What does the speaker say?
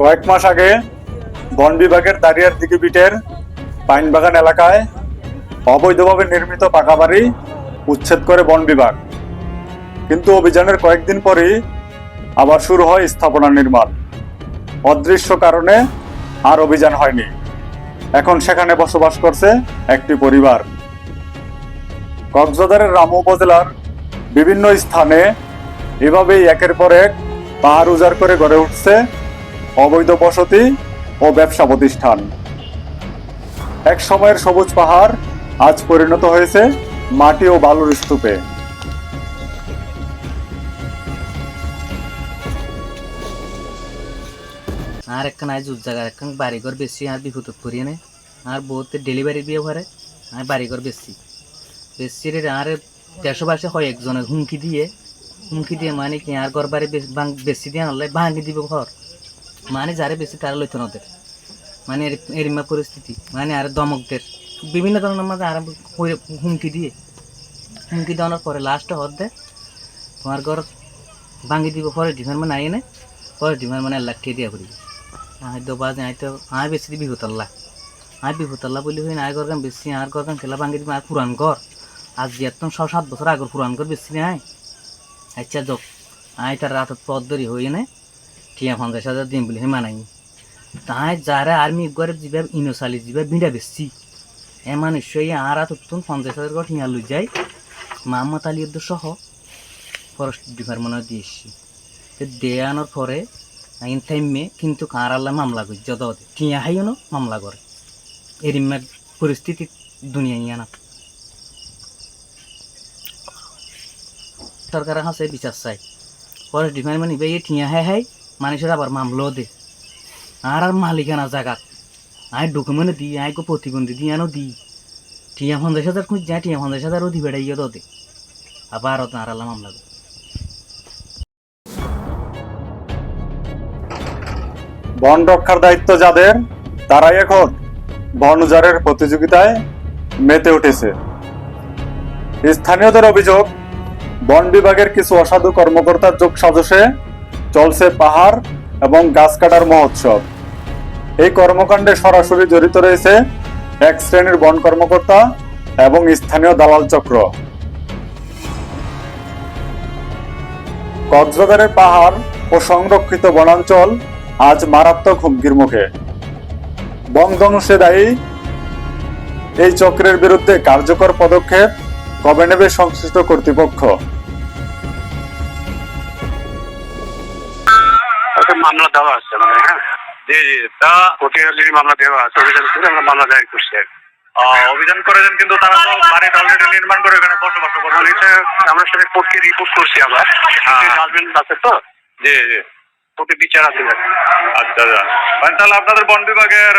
কয়েক মাস আগে বন বিভাগের দাঁড়িয়ার দিকে পাইন বাগান এলাকায় অবৈধভাবে নির্মিত পাকা বাড়ি উচ্ছেদ করে বন বিভাগ। কিন্তু অভিযানের কয়েকদিন পরেই আবার শুরু হয় স্থাপনা নির্মাণ। অদৃশ্য কারণে আর অভিযান হয়নি। এখন সেখানে বসবাস করছে একটি পরিবার। কক্সবাজারের রামু উপজেলার বিভিন্ন স্থানে এভাবেই একের পর এক পাহাড় উজাড় করে গড়ে উঠছে অবৈধ বসতি ও ব্যবসা প্রতিষ্ঠান। এক সময়ের সবুজ পাহাড় আজ পরিণত হয়েছে মাটি ও বালুর স্তূপে। আর একখান আজ জায়গার একখান বাড়িঘর বেশি, আর বিপদ করিয়ে নে আর বহুত ডেলিভারি বিয়ে ভরে আর বাড়িঘর বেশি। বেশি আর দেশবাসী হয় একজনের হুমকি দিয়ে। হুমকি দিয়ে মানে কি, আর ঘর বাড়ি বেশি দিয়ে আনলে ভাঙি দিব ঘর। মানে যারে বেশি তারা লইতো নদের মানে এর- এরিমা পরিস্থিতি মানে আর দমকদের। বিভিন্ন ধরনের মাঝে আর হুমকি দিয়ে। হুমকি দেওয়ানোর পরে লাস্টে হদ দে, তোমার ঘর ভাঙি দিব পরে ডিমার মানে আইনে পরে ডিমার মানে লাখ টিয়ে দিয়া করি। আই তো বাজে আই তো আই বেশি দিবি বিহুতাল্লা। আই বিহুতাল্লা বলি হই না আই গরগান বেশি আর গরগান খেলা ভাঙি দিবি আর পুরান ঘর। আজ একদম ছ সাত বছর আগর পুরান ঘর বেশি নাই আচ্ছা যোগ আই তার রাতত পথ ধরি হই না। টিয়া পঞ্চাশ হাজার দিন বলি মানাই তাই যারা আর্মি ঘরে যাবে ইনো চালি যাবে বিড়া বেশি এ মানুষ আর তুন পঞ্চাশ হাজার করে টিয়া লই যায়। মামা তালিয়র সহ ফরেস্ট ডিপার্টমেন্ট দিয়ে এসছি দেয়ানোর পরে আইন থাইমে কিন্তু কার আল্লাহ মামলা করি যত টিয়া হাইও মামলা করে। এরিমার পরিস্থিতি দুনিয়া ইয়ানা সরকারের কাছে বিচার চাই। ফরেস্ট ডিপার্টমেন্ট ইবে টিয়া হাই হাই মানুষের আবার মামলাও দে। আর আর মালিকানা জায়গা আই ডকুমেন্ট দিই আই গো প্রতিবন্ধী দিয়ে আনো দিই টিয়া পঞ্চাশ হাজার খুঁজ যায় টিয়া পঞ্চাশ হাজারও দি বেড়াইয়া দে। আবার আর আল্লাহ মামলা বন রক্ষার দায়িত্ব যাদের, তারাই এখন বন উজাড়ের প্রতিযোগিতায় মেতে উঠেছে। স্থানীয়দের অভিযোগ, বন বিভাগের কিছু অসাধু কর্মকর্তার যোগ সাজসে চলছে পাহাড় এবং গাছ কাটার মহোৎসব। এই কর্মকাণ্ডে সরাসরি জড়িত রয়েছে এক শ্রেণির বন কর্মকর্তা এবং স্থানীয় দালাল চক্র। কক্সবাজারের পাহাড় ও সংরক্ষিত বনাঞ্চল আজ মারাত্মক হুমকির মুখে। বন ধ্বংসে দায়ী এই চক্রের বিরুদ্ধে কার্যকর পদক্ষেপ কবে নেবে সংশ্লিষ্ট কর্তৃপক্ষ? মামলা দেওয়া আছে আমাদের হ্যাঁ? জি জি তা কোর্টে অলরেডি মামলা দেওয়া আছে অভিযান করে আমরা মামলা দায়ের করছি। আর অভিযান করেছেন কিন্তু তারা তো বাড়ি অলরেডি নির্মাণ করে ওখানে বসবাস পুলিশে আমরা সেটা কোর্টকে রিপোর্ট করছি আবার হাজবেন্ড আছে তো? জি জি। কোর্টে বিচার আছে। আচ্ছা আচ্ছা। তাহলে আপনাদের বন বিভাগের